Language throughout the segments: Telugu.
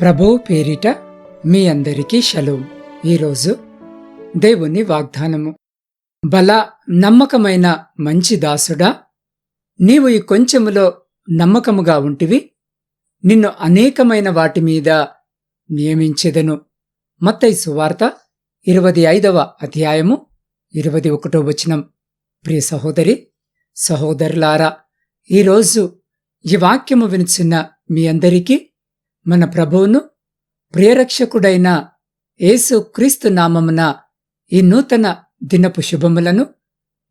ప్రభువు పేరిట మీ అందరికీ షలో. ఈరోజు దేవుని వాగ్దానము. బల నమ్మకమైన మంచి దాసుడా నీవు ఈ కొంచెములో నమ్మకముగా ఉంటివి. నిన్ను అనేకమైన వాటి మీద నియమించెదను. మత్తయి సువార్త ఇరవది ఐదవ అధ్యాయము ఇరవది ఒకటో వచనం. ప్రియ సహోదరి సహోదరులారా ఈరోజు ఈ వాక్యము వినిచున్న మీ అందరికీ మన ప్రభువును ప్రియరక్షకుడైన యేసు క్రీస్తు నామమున ఈ నూతన దినపు శుభములను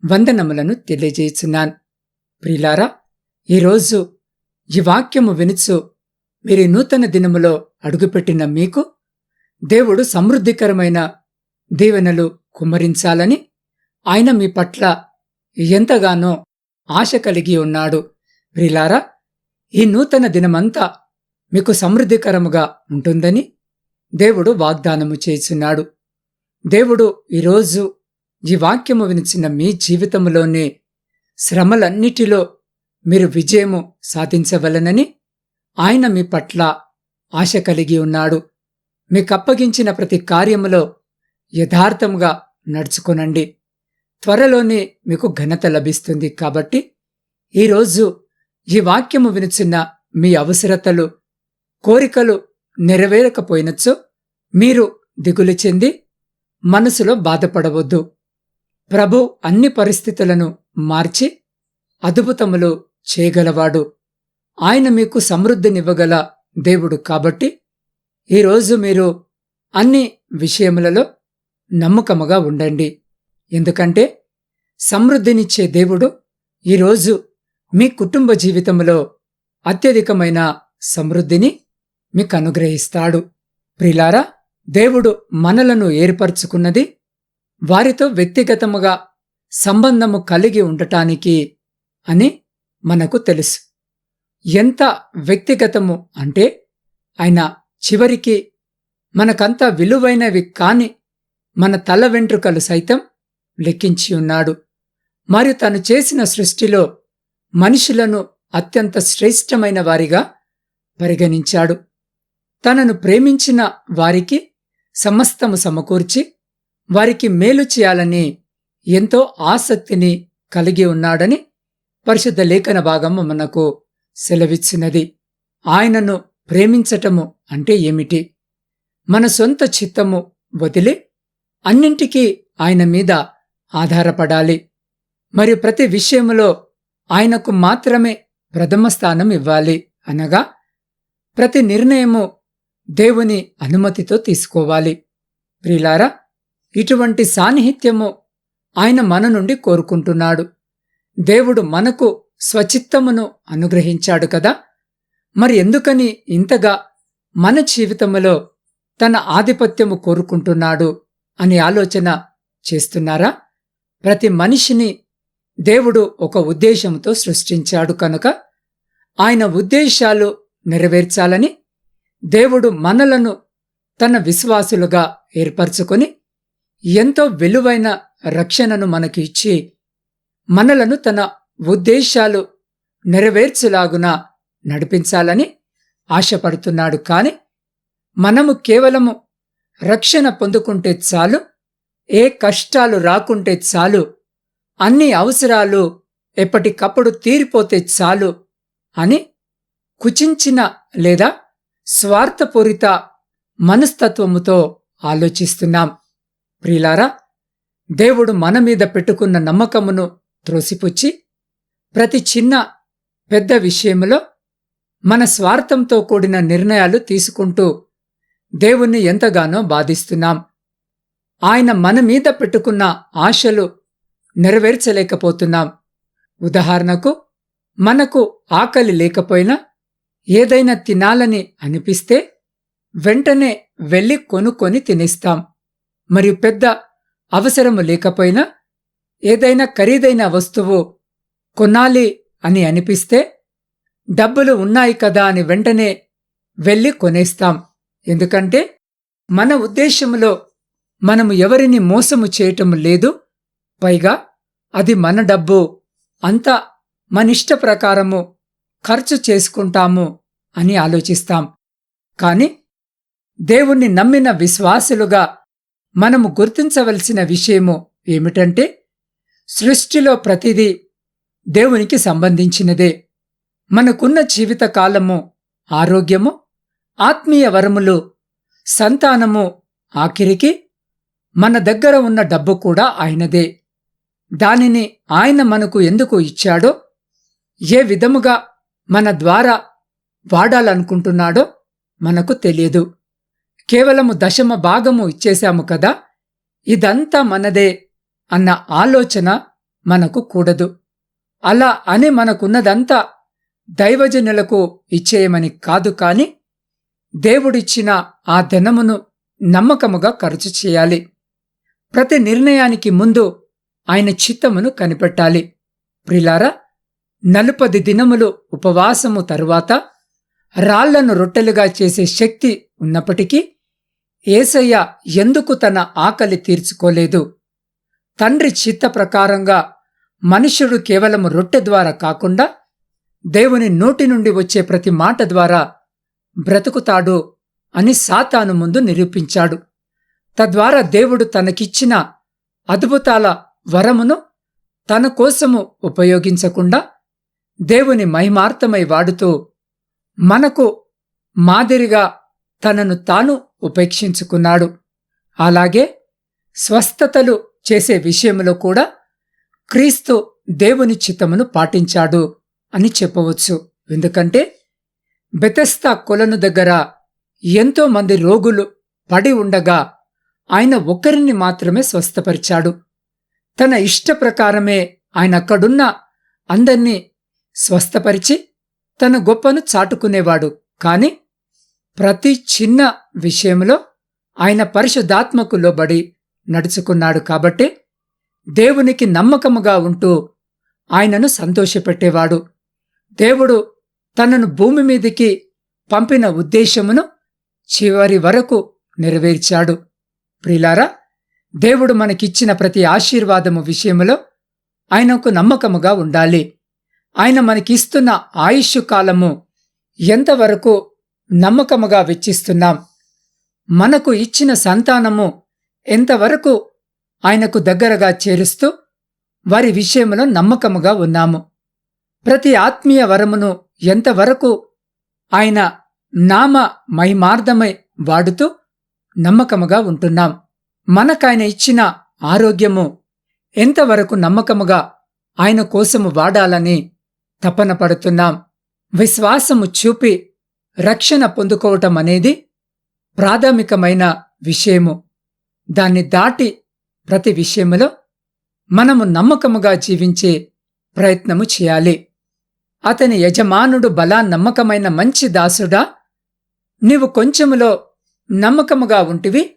వందనములను తెలియజేస్తున్నాను. ప్రిలారా ఈరోజు ఈ వాక్యము వినుచు మీరు నూతన దినములో అడుగుపెట్టిన మీకు దేవుడు సమృద్ధికరమైన దీవెనలు కుమ్మరించాలని ఆయన మీ పట్ల ఎంతగానో ఆశ కలిగి ఉన్నాడు. ప్రిలారా ఈ నూతన దినమంతా మీకు సమృద్ధికరముగా ఉంటుందని దేవుడు వాగ్దానము చేస్తున్నాడు. దేవుడు ఈరోజు ఈ వాక్యము వినిచిన మీ జీవితంలోనే శ్రమలన్నిటిలో మీరు విజయము సాధించవలనని ఆయన మీ పట్ల ఆశ కలిగి ఉన్నాడు. మీకప్పగించిన ప్రతి కార్యములో యథార్థముగా నడుచుకొనండి. త్వరలోనే మీకు ఘనత లభిస్తుంది కాబట్టి ఈరోజు ఈ వాక్యము వినిచిన మీ అవసరతలు కోరికలు నెరవేరకపోయినచ్చో మీరు దిగులు చెంది మనసులో బాధపడవద్దు. ప్రభు అన్ని పరిస్థితులను మార్చి అద్భుతములు చేయగలవాడు. ఆయన మీకు సమృద్ధినివ్వగల దేవుడు కాబట్టి ఈరోజు మీరు అన్ని విషయములలో నమ్మకముగా ఉండండి. ఎందుకంటే సమృద్ధినిచ్చే దేవుడు ఈరోజు మీ కుటుంబ జీవితంలో అత్యధికమైన సమృద్ధిని మీకు అనుగ్రహిస్తాడు ప్రిలారా దేవుడు మనలను ఏర్పరచుకున్నది వారితో వ్యక్తిగతముగా సంబంధము కలిగి ఉండటానికి అని మనకు తెలుసు. ఎంత వ్యక్తిగతము అంటే ఆయన చివరికి మనకంత విలువైనవి కాని మన తల వెంట్రుకలు సైతం లెక్కించి ఉన్నాడు. మరియు తను చేసిన సృష్టిలో మనుషులను అత్యంత శ్రేష్టమైన వారిగా పరిగణించాడు. తనను ప్రేమించిన వారికి సమస్తము సమకూర్చి వారికి మేలు చేయాలని ఎంతో ఆసక్తిని కలిగి ఉన్నాడని పరిశుద్ధ లేఖన భాగము మనకు సెలవిచ్చినది. ఆయనను ప్రేమించటము అంటే ఏమిటి? మన సొంత చిత్తము వదిలి అన్నింటికీ ఆయన మీద ఆధారపడాలి. మరియు ప్రతి విషయములో ఆయనకు మాత్రమే ప్రథమ స్థానం ఇవ్వాలి అనగా ప్రతి నిర్ణయము దేవుని అనుమతితో తీసుకోవాలి. ప్రిలారా ఇటువంటి సాన్నిహిత్యము ఆయన మన నుండి కోరుకుంటున్నాడు. దేవుడు మనకు స్వచిత్తమును అనుగ్రహించాడు కదా. మరి ఎందుకని ఇంతగా మన జీవితములో తన ఆధిపత్యము కోరుకుంటున్నాడు అని ఆలోచన చేస్తున్నారా? ప్రతి మనిషిని దేవుడు ఒక ఉద్దేశంతో సృష్టించాడు కనుక ఆయన ఉద్దేశాలు నెరవేర్చాలని దేవుడు మనలను తన విశ్వాసులుగా ఏర్పరచుకొని ఎంతో విలువైన రక్షణను మనకి ఇచ్చి మనలను తన ఉద్దేశాలు నెరవేర్చులాగున నడిపించాలని ఆశపడుతున్నాడు. కాని మనము కేవలము రక్షణ పొందుకుంటే చాలు ఏ కష్టాలు రాకుంటే చాలు అన్ని అవసరాలు ఎప్పటికప్పుడు తీరిపోతే చాలు అని కుచించిన లేదా స్వార్థపూరిత మనస్తత్వముతో ఆలోచిస్తున్నాం. ప్రిలారా దేవుడు మన మీద పెట్టుకున్న నమ్మకమును త్రోసిపుచ్చి ప్రతి చిన్న పెద్ద విషయములో మన స్వార్థంతో కూడిన నిర్ణయాలు తీసుకుంటూ దేవుణ్ణి ఎంతగానో బాధిస్తున్నాం. ఆయన మన మీద పెట్టుకున్న ఆశలు నెరవేర్చలేకపోతున్నాం. ఉదాహరణకు మనకు ఆకలి లేకపోయినా ఏదైనా తినాలని అనిపిస్తే వెంటనే వెళ్ళి కొనుక్కొని తినేస్తాం. మరియు పెద్ద అవసరము లేకపోయినా ఏదైనా ఖరీదైన వస్తువు కొనాలి అని అనిపిస్తే డబ్బులు ఉన్నాయి కదా అని వెంటనే వెళ్ళి కొనేస్తాం. ఎందుకంటే మన ఉద్దేశములో మనము ఎవరిని మోసము చేయటం లేదు. పైగా అది మన డబ్బు. అంతా మనిష్ట ప్రకారము ఖర్చు చేసుకుంటాము అని ఆలోచిస్తాం. కాని దేవుణ్ణి నమ్మిన విశ్వాసులుగా మనము గుర్తించవలసిన విషయము ఏమిటంటే సృష్టిలో ప్రతిదీ దేవునికి సంబంధించినదే. మనకున్న జీవితకాలము ఆరోగ్యము ఆత్మీయ వరములు సంతానము ఆఖరికి మన దగ్గర ఉన్న డబ్బు కూడా ఆయనదే. దానిని ఆయన మనకు ఎందుకు ఇచ్చాడో ఏ విధముగా మన ద్వారా వాడాలనుకుంటున్నాడో మనకు తెలియదు. కేవలము దశమ భాగము ఇచ్చేశాము కదా ఇదంతా మనదే అన్న ఆలోచన మనకు కూడదు. అలా అని మనకున్నదంతా దైవజనులకు ఇచ్చేయమని కాదు కాని దేవుడిచ్చిన ఆ ధనమును నమ్మకముగా ఖర్చు చేయాలి. ప్రతి నిర్ణయానికి ముందు ఆయన చిత్తమును కనిపెట్టాలి. ప్రిలారా నలుపది దినములు ఉపవాసము తరువాత రాళ్ళను రొట్టెలుగా చేసే శక్తి ఉన్నప్పటికీ ఏసయ్య ఎందుకు తన ఆకలి తీర్చుకోలేదు? తండ్రి చిత్త ప్రకారంగా మనుష్యుడు కేవలం రొట్టె ద్వారా కాకుండా దేవుని నోటి నుండి వచ్చే ప్రతి మాట ద్వారా బ్రతుకుతాడు అని సాతాను ముందు నిరూపించాడు. తద్వారా దేవుడు తనకిచ్చిన అద్భుతాల వరమును తన కోసము ఉపయోగించకుండా దేవుని మహిమార్థమై వాడుతూ మనకు మాదిరిగా తనను తాను ఉపేక్షించుకున్నాడు. అలాగే స్వస్థతలు చేసే విషయంలో కూడా క్రీస్తు దేవుని చిత్తమును పాటించాడు అని చెప్పవచ్చు. ఎందుకంటే బెతెస్తా కొలను దగ్గర ఎంతో మంది రోగులు పడి ఉండగా ఆయన ఒకరిని మాత్రమే స్వస్థపరిచాడు. తన ఇష్ట ప్రకారమే ఆయన అక్కడున్న అందర్నీ స్వస్థపరిచి తన గొప్పను చాటుకునేవాడు. కాని ప్రతి చిన్న విషయంలో ఆయన పరిశుద్ధాత్మకు లోబడి నడుచుకున్నాడు కాబట్టి దేవునికి నమ్మకముగా ఉంటూ ఆయనను సంతోషపెట్టేవాడు. దేవుడు తనను భూమి మీదికి పంపిన ఉద్దేశమును చివరి వరకు నెరవేర్చాడు. ప్రిలారా దేవుడు మనకిచ్చిన ప్రతి ఆశీర్వాదము విషయములో ఆయనకు నమ్మకముగా ఉండాలి. ఆయన మనకిస్తున్న ఆయుష్ కాలము ఎంతవరకు నమ్మకముగా వెచ్చిస్తున్నాం? మనకు ఇచ్చిన సంతానము ఎంతవరకు ఆయనకు దగ్గరగా చేరుస్తూ వారి విషయంలో నమ్మకముగా ఉన్నాము? ప్రతి ఆత్మీయ వరమును ఎంతవరకు ఆయన నామ మహిమార్థమై వాడుతూ నమ్మకముగా ఉంటున్నాం? మనకాయన ఇచ్చిన ఆరోగ్యము ఎంతవరకు నమ్మకముగా ఆయన కోసము వాడాలని తపన పడుతున్నాం. విశ్వాసము చూపి రక్షణ పొందుకోవటం అనేది ప్రాథమికమైన విషయము. దాన్ని దాటి ప్రతి విషయములో మనము నమ్మకముగా జీవించే ప్రయత్నము చేయాలి. అతని యజమానుడు బలా నమ్మకమైన మంచి దాసుడా నీవు కొంచెములో నమ్మకముగా ఉంటివి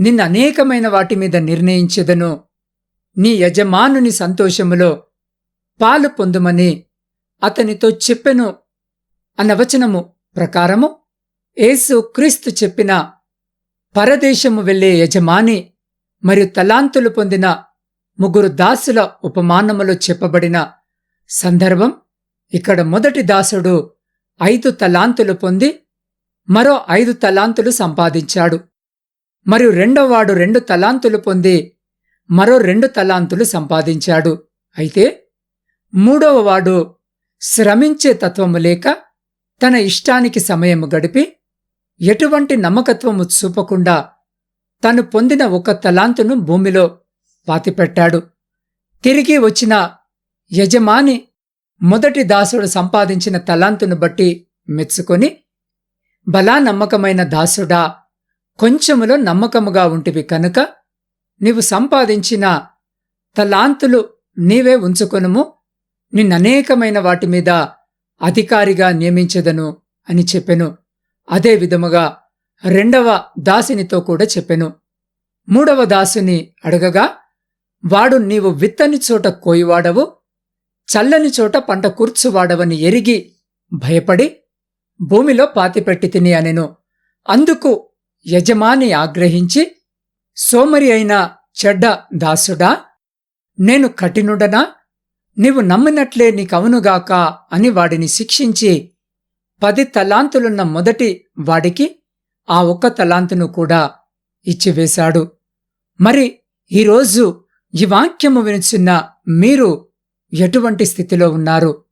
నిన్న అనేకమైన వాటి మీద నిర్ణయించెదను. నీ యజమానుని సంతోషములో పాలు పొందుమని అతనితో చెప్పెను అన్న వచనము ప్రకారము యేసు క్రీస్తు చెప్పిన పరదేశము వెళ్ళే యజమాని మరియు తలాంతులు పొందిన ముగ్గురు దాసుల ఉపమానములో చెప్పబడిన సందర్భం ఇక్కడ మొదటి దాసుడు ఐదు తలాంతులు పొంది మరో ఐదు తలాంతులు సంపాదించాడు. మరియు రెండోవాడు రెండు తలాంతులు పొంది మరో రెండు తలాంతులు సంపాదించాడు. అయితే మూడవ వాడు శ్రమించే తత్వము లేక తన ఇష్టానికి సమయము గడిపి ఎటువంటి నమ్మకత్వము చూపకుండా తను పొందిన ఒక తలాంతును భూమిలో పాతిపెట్టాడు. తిరిగి వచ్చిన యజమాని మొదటి దాసుడు సంపాదించిన తలాంతును బట్టి మెచ్చుకొని బలా నమ్మకమైన దాసుడా కొంచెములో నమ్మకముగా ఉంటివి కనుక నీవు సంపాదించిన తలాంతులు నీవే ఉంచుకొనుము. నిన్ననేకమైన వాటి మీద అధికారిగా నియమించదను అని చెప్పెను. అదే విధముగా రెండవ దాసినితో కూడా చెప్పెను. మూడవ దాసుని అడగగా వాడు నీవు విత్తని చోట కోయివాడవు చల్లని చోట పంట కూర్చువాడవని ఎరిగి భయపడి భూమిలో పాతిపెట్టి తిని అనెను. అందుకు యజమాని ఆగ్రహించి సోమరి అయిన చెడ్డ దాసుడా నేను కఠినుడనా? నీవు నమ్మినట్లే నీకవునుగాక అని వాడిని శిక్షించి పది తలాంతులున్న మొదటి వాడికి ఆ ఒక్క తలాంతును కూడా ఇచ్చివేశాడు. మరి ఈరోజు ఈ వాక్యము వినిచున్న మీరు ఎటువంటి స్థితిలో ఉన్నారు?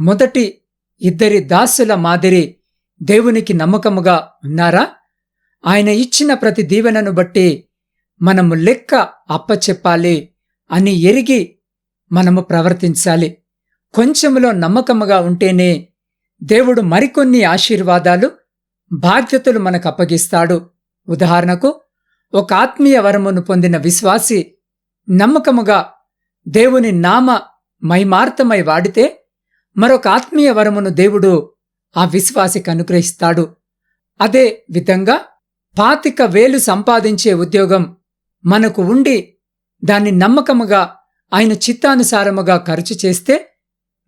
మొదటి ఇద్దరి దాసుల మాదిరి దేవునికి నమ్మకముగా ఉన్నారా? ఆయన ఇచ్చిన ప్రతి దీవెనను బట్టి మనము లెక్క అప్పచెప్పాలి అని ఎరిగి మనము ప్రవర్తించాలి. కొంచెములో నమ్మకముగా ఉంటేనే దేవుడు మరికొన్ని ఆశీర్వాదాలు బాధ్యతలు మనకు అప్పగిస్తాడు. ఉదాహరణకు ఒక ఆత్మీయ వరమును పొందిన విశ్వాసి నమ్మకముగా దేవుని నామ మైమార్తమై వాడితే మరొక ఆత్మీయ వరమును దేవుడు ఆ విశ్వాసికి అనుగ్రహిస్తాడు. అదే విధంగా పాతిక వేలు సంపాదించే ఉద్యోగం మనకు ఉండి దాన్ని నమ్మకముగా ఆయన చిత్తానుసారముగా ఖర్చు చేస్తే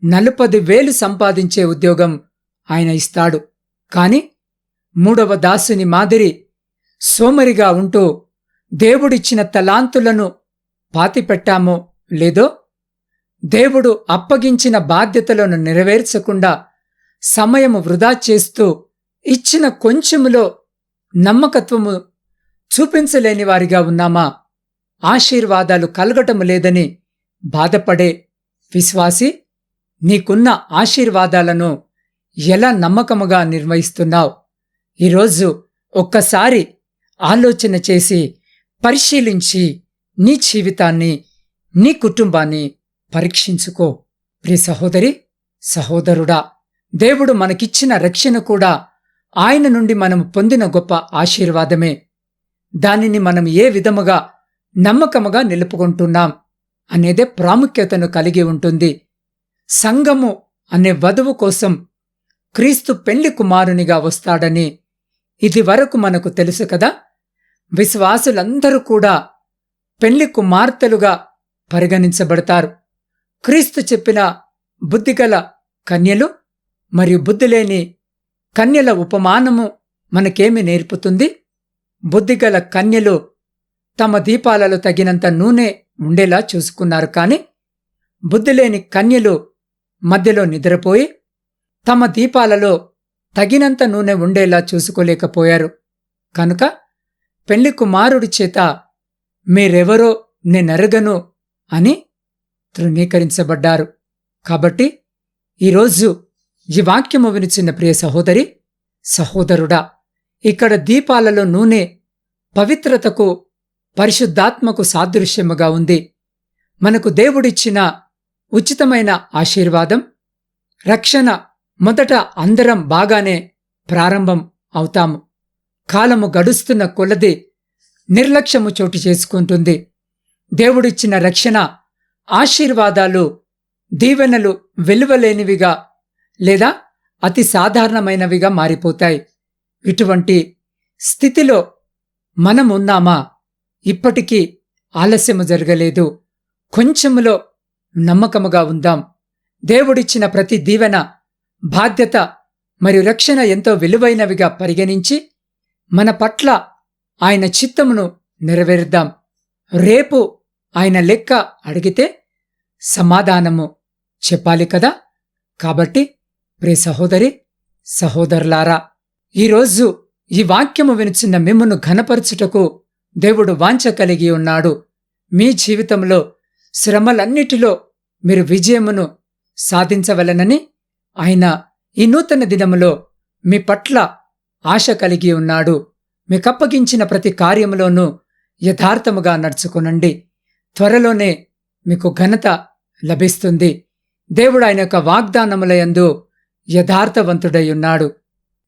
నలుపది వేలు సంపాదించే ఉద్యోగం ఆయన ఇస్తాడు. కాని మూడవ దాసుని మాదిరి సోమరిగా ఉంటూ దేవుడిచ్చిన తలాంతులను పాతిపెట్టామో లేదో దేవుడు అప్పగించిన బాధ్యతలను నెరవేర్చకుండా సమయము వృధా చేస్తూ ఇచ్చిన కొంచెములో నమ్మకత్వము చూపించలేని వారిగా ఉన్నామా? ఆశీర్వాదాలు కలగటము లేదని బాధపడే విశ్వాసి నీకున్న ఆశీర్వాదాలను ఎలా నమ్మకముగా నిర్వహిస్తున్నావు? ఈరోజు ఒక్కసారి ఆలోచన చేసి పరిశీలించి నీ జీవితాన్ని నీ కుటుంబాన్ని పరీక్షించుకో. ప్రి సహోదరి సహోదరుడా దేవుడు మనకిచ్చిన రక్షణ కూడా ఆయన నుండి మనం పొందిన గొప్ప ఆశీర్వాదమే. దానిని మనం ఏ విధముగా నమ్మకముగా నిలుపుకుంటున్నాం? అనేదే ప్రాముఖ్యతను కలిగి ఉంటుంది. సంఘము అనే వధువు కోసం క్రీస్తు పెళ్ళి కుమారునిగా వస్తాడని ఇది వరకు మనకు తెలుసు కదా. విశ్వాసులందరూ కూడా పెళ్ళి కుమార్తెలుగా పరిగణించబడతారు. క్రీస్తు చెప్పిన బుద్ధిగల కన్యలు మరియు బుద్ధిలేని కన్యల ఉపమానము మనకేమి నేర్పుతుంది? బుద్ధిగల కన్యలు తమ దీపాలలో తగినంత నూనె ఉండేలా చూసుకున్నారు కాని బుద్ధిలేని కన్యలు మధ్యలో నిద్రపోయి తమ దీపాలలో తగినంత నూనె ఉండేలా చూసుకోలేకపోయారు. కనుక పెళ్ళి కుమారుడి చేత మీరెవరో నేనెరగను అని తృణీకరించబడ్డారు. కాబట్టి ఈరోజు ఈ వాక్యము వినిచిన ప్రియ సహోదరి సహోదరుడా ఇక్కడ దీపాలలో నూనె పవిత్రతకు పరిశుద్ధాత్మకు సాదృశ్యముగా ఉంది. మనకు దేవుడిచ్చిన ఉచితమైన ఆశీర్వాదం రక్షణ మొదట అందరం బాగానే ప్రారంభం అవుతాము. కాలము గడుస్తున్న కొలది నిర్లక్ష్యము చోటు చేసుకుంటుంది. దేవుడిచ్చిన రక్షణ ఆశీర్వాదాలు దీవెనలు వెలువలేనివిగా లేదా అతి సాధారణమైనవిగా మారిపోతాయి. ఇటువంటి స్థితిలో మనమున్నామా? ఇప్పటికీ ఆలస్యము జరగలేదు. కొంచెములో నమ్మకముగా ఉందాం. దేవుడిచ్చిన ప్రతి దీవెన బాధ్యత మరియు రక్షణ ఎంతో విలువైనవిగా పరిగణించి మన పట్ల ఆయన చిత్తమును నెరవేరుద్దాం. రేపు ఆయన లెక్క అడిగితే సమాధానము చెప్పాలి కదా? కాబట్టి ప్రే సహోదరి సహోదరులారా ఈరోజు ఈ వాక్యము వినిచిన మిమ్మును ఘనపరచుటకు దేవుడు వాంఛ కలిగి ఉన్నాడు. మీ జీవితంలో శ్రమలన్నిటిలో మీరు విజయమును సాధించవలనని ఆయన ఈ నూతన దినములో మీ పట్ల ఆశ కలిగి ఉన్నాడు. మీకప్పగించిన ప్రతి కార్యములోనూ యథార్థముగా నడుచుకునండి. త్వరలోనే మీకు ఘనత లభిస్తుంది. దేవుడు ఆయన యొక్క వాగ్దానములయందు యథార్థవంతుడై ఉన్నాడు.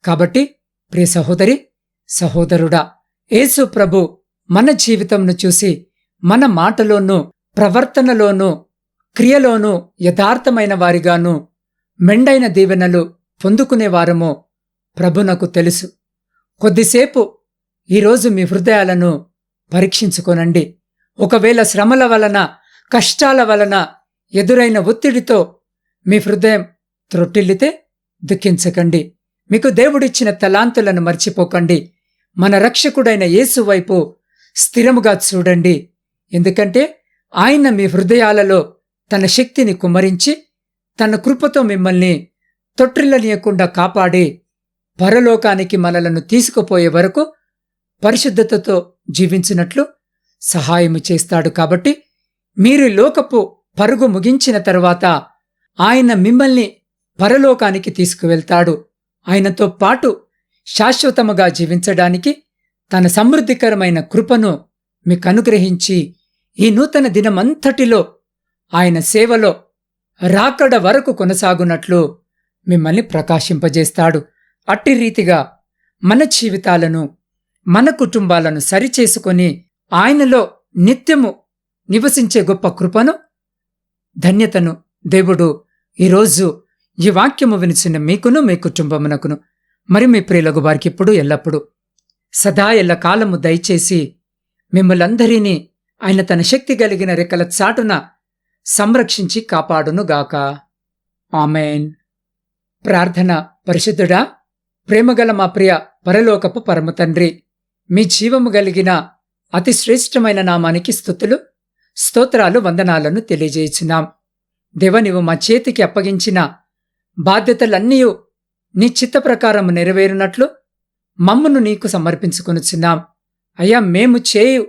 కాబట్టి ప్రియ సహోదరి సహోదరుడా యేసు ప్రభు మన జీవితంను చూసి మన మాటలోనూ ప్రవర్తనలోనూ క్రియలోనూ యథార్థమైన వారిగాను మెండైన దీవెనలు పొందుకునేవారమో ప్రభునకు తెలుసు. కొద్దిసేపు ఈరోజు మీ హృదయాలను పరీక్షించుకోనండి. ఒకవేళ శ్రమల వలన కష్టాల వలన ఎదురైన ఒత్తిడితో మీ హృదయం త్రొట్టిల్లితే దుఃఖించకండి. మీకు దేవుడిచ్చిన తలాంతులను మర్చిపోకండి. మన రక్షకుడైన యేసు వైపు స్థిరముగా చూడండి. ఎందుకంటే ఆయన మీ హృదయాలలో తన శక్తిని కుమ్మరించి తన కృపతో మిమ్మల్ని తొట్టిల్లనీయకుండా కాపాడి పరలోకానికి మనలను తీసుకుపోయే వరకు పరిశుద్ధతతో జీవించినట్లు సహాయము చేస్తాడు కాబట్టి మీరు లోకపు పరుగు ముగించిన తరువాత ఆయన మిమ్మల్ని పరలోకానికి తీసుకువెళ్తాడు. ఆయనతో పాటు శాశ్వతముగా జీవించడానికి తన సమృద్ధికరమైన కృపను మీకు అనుగ్రహించి ఈ నూతన దినమంతటిలో ఆయన సేవలో రాకడ వరకు కొనసాగునట్లు మిమ్మల్ని ప్రకాశింపజేస్తాడు. అట్టి రీతిగా మన జీవితాలను మన కుటుంబాలను సరిచేసుకొని ఆయనలో నిత్యము నివసించే గొప్ప కృపను ధన్యతను దేవుడు ఈరోజు ఈ వాక్యము వినిచిన మీకును మీ కుటుంబమునకును. మరి మీ ప్రియులకు వారికి ఇప్పుడు ఎల్లప్పుడు సదా ఎల్ల కాలము దయచేసి మిమ్మలందరినీ ఆయన తన శక్తి కలిగిన రెక్కల చాటున సంరక్షించి కాపాడునుగాక. ఆమెన్. ప్రార్థన పరిశుద్ధుడా ప్రేమగల మా ప్రియ పరలోకపు పరమతండ్రి మీ జీవము కలిగిన అతి శ్రేష్టమైన నామానికి స్థుతులు స్తోత్రాలు వందనాలను తెలియజేయుచున్నాం. దేవ నీవు మా చేతికి అప్పగించిన బాధ్యతలన్నీ నీ చిత్త ప్రకారం నెరవేరునట్లు మమ్మను నీకు సమర్పించుకొనుచున్నాం అయ్యా మేము చేయు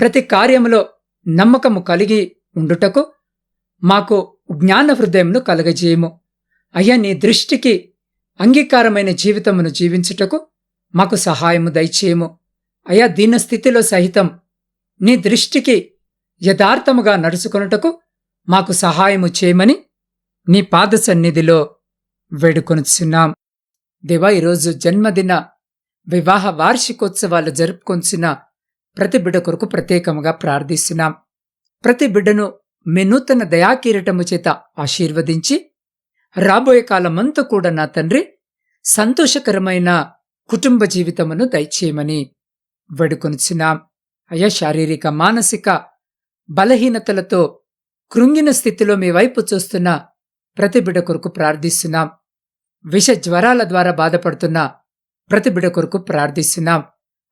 ప్రతి కార్యములో నమ్మకము కలిగి ఉండుటకు మాకు జ్ఞాన హృదయమును కలగజేయము. అయ్యా నీ దృష్టికి అంగీకారమైన జీవితమును జీవించుటకు మాకు సహాయము దయచేయము. అయ్యా దీన స్థితిలో సహితం నీ దృష్టికి యథార్థముగా నడుచుకొనుటకు మాకు సహాయము చేయమని నీ పాద సన్నిధిలో వేడుకొనుచున్నాం. దేవా ఈరోజు జన్మదిన వివాహ వార్షికోత్సవాలు జరుపుకొంచిన ప్రతి బిడ్డ కొరకు ప్రత్యేకముగా ప్రార్థిస్తున్నాం. ప్రతి బిడ్డను మీ నూతన దయాకీరటము చేత ఆశీర్వదించి రాబోయే కాలమంతా కూడా నా తండ్రి సంతోషకరమైన కుటుంబ జీవితమును దయచేయమని వేడుకొనుచున్నాం. అయ్యా శారీరక మానసిక బలహీనతలతో కృంగిన స్థితిలో మీ వైపు చూస్తున్న ప్రతి బిడ కొరకు ప్రార్థిస్తున్నాం. విష జ్వరాల ద్వారా బాధపడుతున్న ప్రతి బిడ కొరకు ప్రార్థిస్తున్నాం.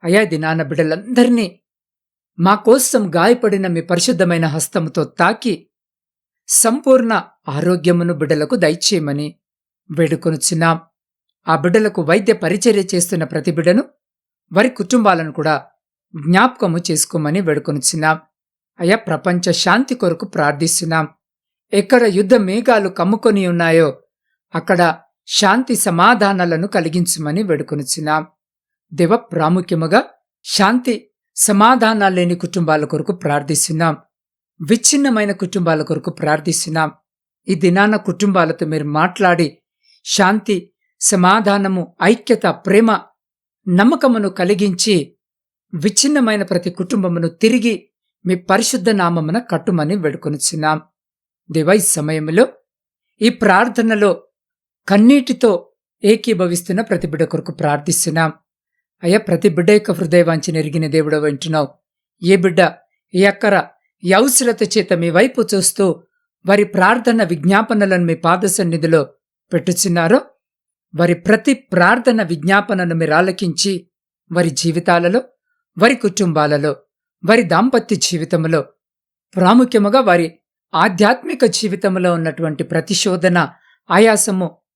అయా దినాన బిడలందరినీ మా కోసం గాయపడిన మీ పరిశుద్ధమైన హస్తముతో తాకి సంపూర్ణ ఆరోగ్యమును బిడ్డలకు దయచేయమని వేడుకొనుచున్నాం. ఆ బిడ్డలకు వైద్య పరిచర్య చేస్తున్న ప్రతి బిడ్డను వారి కుటుంబాలను కూడా జ్ఞాపకము చేసుకోమని వేడుకొనుచున్నాం. అయా ప్రపంచ శాంతి కొరకు ప్రార్థిస్తున్నాం. ఎక్కడ యుద్ధ మేఘాలు కమ్ముకొని ఉన్నాయో అక్కడ శాంతి సమాధానాలను కలిగించమని వేడుకొనుచున్నాం. దేవ ప్రాముఖ్యముగా శాంతి సమాధానాలు లేని కుటుంబాల కొరకు ప్రార్థిస్తున్నాం. విచ్ఛిన్నమైన కుటుంబాల కొరకు ప్రార్థిస్తున్నాం. ఈ దినాన కుటుంబాలతో మీరు మాట్లాడి శాంతి సమాధానము ఐక్యత ప్రేమ నమ్మకమును కలిగించి విచ్ఛిన్నమైన ప్రతి కుటుంబమును తిరిగి మీ పరిశుద్ధ నామమున కట్టుమని వేడుకొనిచున్నాం. దివై సమయంలో ఈ ప్రార్థనలో కన్నీటితో ఏకీభవిస్తున్న ప్రతి బిడ్డ కొరకు ప్రార్థిస్తున్నాం. అయ్యా ప్రతి బిడ్డ యొక్క హృదయవాంచి నెరిగిన దేవుడు వింటున్నావు ఏ బిడ్డ ఏ అక్కర ఈ అవసరత చేత మీ వైపు చూస్తూ వారి ప్రార్థన విజ్ఞాపనలను మీ పాద సన్నిధిలో పెట్టుచున్నారో వారి ప్రతి ప్రార్థన విజ్ఞాపనను మీరు ఆలకించి వారి జీవితాలలో వారి కుటుంబాలలో వారి దాంపత్య జీవితంలో ప్రాముఖ్యముగా వారి ఆధ్యాత్మిక జీవితంలో ఉన్నటువంటి ప్రతిశోధన ఆయాసము